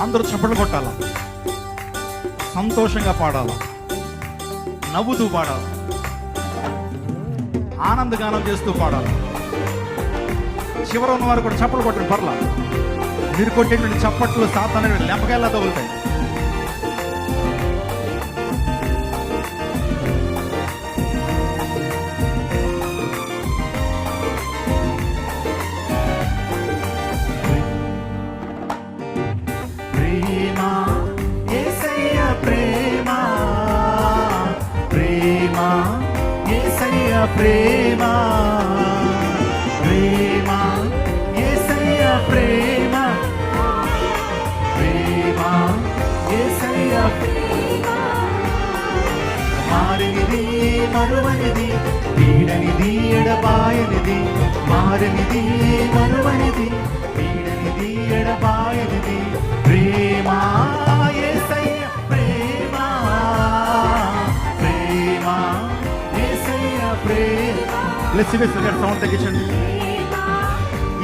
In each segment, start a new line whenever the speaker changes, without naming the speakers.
అందరూ చప్పట్లు కొట్టాల? సంతోషంగా పాడాల? నవ్వుతూ పాడాలి? ఆనందగానం చేస్తూ పాడాలి? చివర ఉన్న వారు కూడా చప్పట్లు కొట్టండి పర్లా. మీరు కొట్టేటువంటి చప్పట్లు సాతాన లెంపకాయలా తగులుతాయి.
ప్రేమ ప్రేమ యేసయ్య ప్రేమ ప్రేమ యేసయ్య మారనిది మరువనిది పీడనిది ఎడబాయనిది మారనిది మరువనిది వీడనిది ఎడబాయనిది. ప్రేమ
లెట్స్ లెట్స్ సౌండ్ తగ్గించండి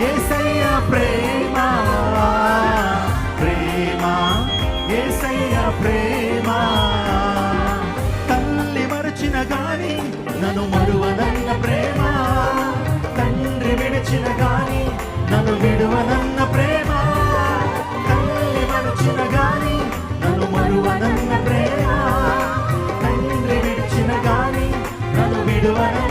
యేసయ్య ప్రేమ ప్రేమ యేసయ్య ప్రేమ. తల్లి మరచిన గాని నన్ను మరువనన్న ప్రేమ. తండ్రి విడిచిన గాని నన్ను విడువనన్న ప్రేమ. తల్లి మరచిన గాని నన్ను మరువనన్న ప్రేమ. తండ్రి విడిచిన గాని నన్ను విడువనన్న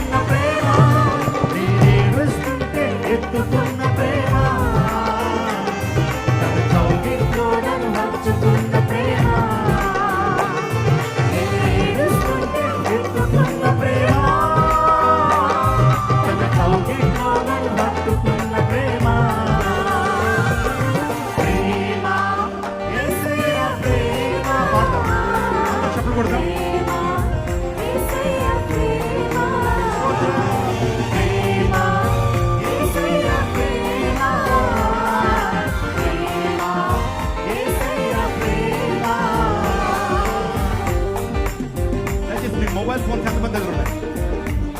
ఫోన్స్ ఎంతమంది దగ్గర ఉన్నాయి?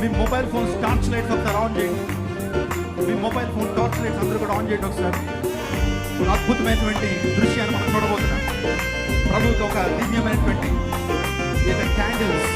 మీ మొబైల్ ఫోన్స్ టార్చ్ లైట్స్ ఒకసారి ఆన్ చేయండి. మీ మొబైల్ ఫోన్ టార్చ్ లైట్స్ అందరూ కూడా ఆన్ చేయండి ఒకసారి. అద్భుతమైనటువంటి దృశ్యాన్ని మనం చూడబోతున్నాం. ప్రభుకి ఒక దివ్యమైనటువంటి ఈ యొక్క క్యాండిల్స్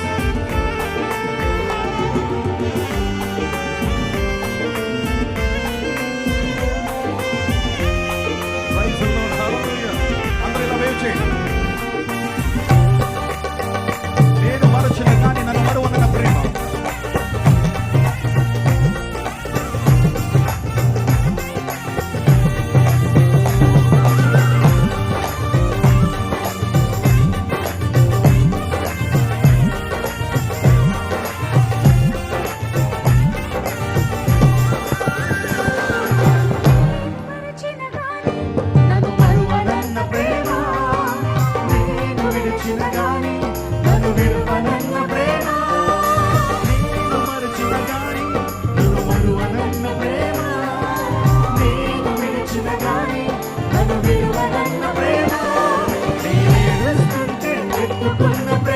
que